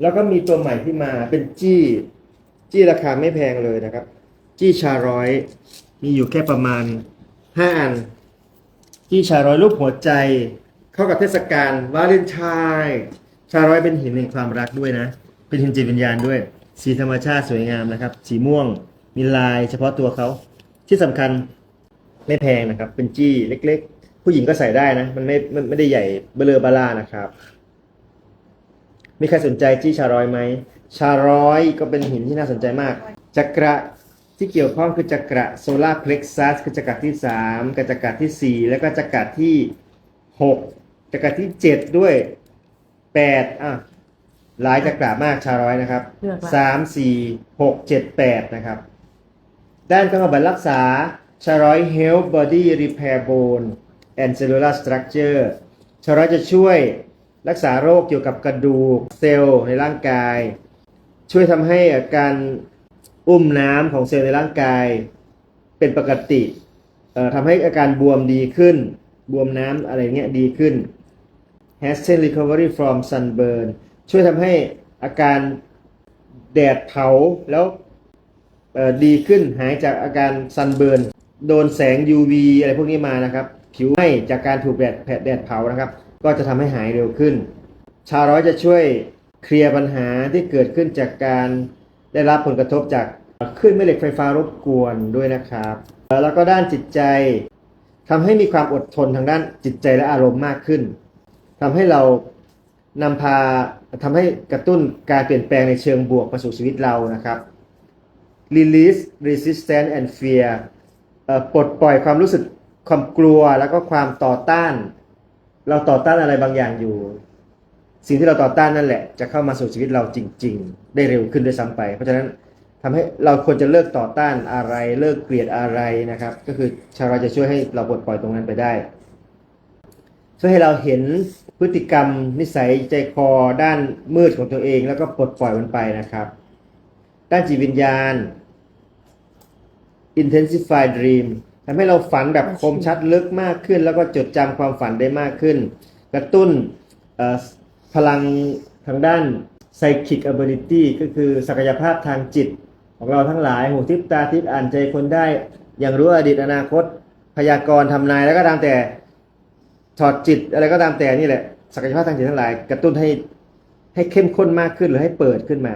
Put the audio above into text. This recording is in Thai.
แล้วก็มีตัวใหม่ที่มาเป็นจี้ จี้ราคาไม่แพงเลยนะครับ จี้ชาร้อย มีอยู่แค่ประมาณห้าอัน จี้ชาร้อยรูปหัวใจ เข้ากับเทศกาลวาเลนไทน์ชาร้อยเป็นหินแห่งความรักด้วยนะ เป็นหินจิตวิญญาณด้วย สีธรรมชาติสวยงามนะครับ สีม่วง มีลายเฉพาะตัวเขาที่สำคัญไม่แพงนะครับ เป็นจี้เล็ก ๆ ผู้หญิงก็ใส่ได้นะ มันไม่มันไม่ได้ใหญ่เบลอบาล่านะครับ มีใครสนใจจี้ชาร้อยไหม ชาร้อยก็เป็นหินที่น่าสนใจมาก จักระที่เกี่ยวข้องคือจักระโซลาร์เพล็กซัสคือจักระที่3กับจักระทีสี่4 แล้วก็จักระที่ 6จักระที่ 7 ด้วย 8 อะ หลายจักระมากชาร้อยนะครับเลือกละ3 4 6 7 8 นะครับ ด้านการบำบัดรักษาชาร้อย Health Body Repair Bone and Cellular Structure ชาร้อยจะช่วย รักษาโรคเกี่ยวกับกระดูกเซลล์ในร่างกาย ช่วยทำให้อาการอุ้มน้ำของเซลล์ในร่างกาย เป็นปกติทำให้อาการบวมดีขึ้น บวมน้ำอะไรเงี้ยดีขึ้น Hasten recovery from sunburn ช่วยทำให้อาการแดดเผาแล้วดีขึ้นหายจากอาการซันเบิร์นโดนแสง UV อะไรพวกนี้มานะครับ ผิวไหม้จากการถูกแดดแผดแดดเผานะครับ ก็จะทำให้หายเร็วขึ้น ชาร้อยจะช่วยเคลียร์ปัญหาที่เกิดขึ้นจากการได้รับผลกระทบจากคลื่นแม่เหล็กไฟฟ้ารบกวนด้วยนะครับ แล้วก็ด้านจิตใจทำให้มีความอดทนทางด้านจิตใจและอารมณ์มากขึ้นทำให้เรานำพาทำให้กระตุ้นการเปลี่ยนแปลงในเชิงบวกมาสู่ชีวิตเรานะครับ release resistance and fear ปลดปล่อยความรู้สึกความกลัวแล้วก็ความต่อต้าน เราต่อต้านอะไรบางอย่างอยู่ สิ่งที่เราต่อต้านนั่นแหละ จะเข้ามาสู่ชีวิตเราจริง ๆ ได้เร็วขึ้นด้วยซ้ำไป เพราะฉะนั้นทำให้เราควรจะเลิกต่อต้านอะไร เลิกเกลียดอะไรนะครับ ก็คือชาวเราจะช่วยให้เราปลดปล่อยตรงนั้นไปได้ ช่วยให้เราเห็นพฤติกรรมนิสัยใจคอด้านมืดของตัวเอง แล้วก็ปลดปล่อยมันไปนะครับ ด้านจิตวิญญาณ intensify dream ทำให้เราฝันแบบคมชัดลึกมากขึ้น แล้วก็จดจำความฝันได้มากขึ้น กระตุ้นพลังทางด้าน psychic ability ก็คือศักยภาพทางจิต ของเราทั้งหลายหูทิพตาทิพอ่านใจคนได้ อย่างรู้อดีตอนาคต พยากรณ์ทำนายแล้วก็ตามแต่ถอดจิตอะไรก็ตามแต่นี่แหละศักยภาพทางจิตทั้งหลาย กระตุ้นให้ให้เข้มข้นมากขึ้นหรือให้เปิดขึ้นมา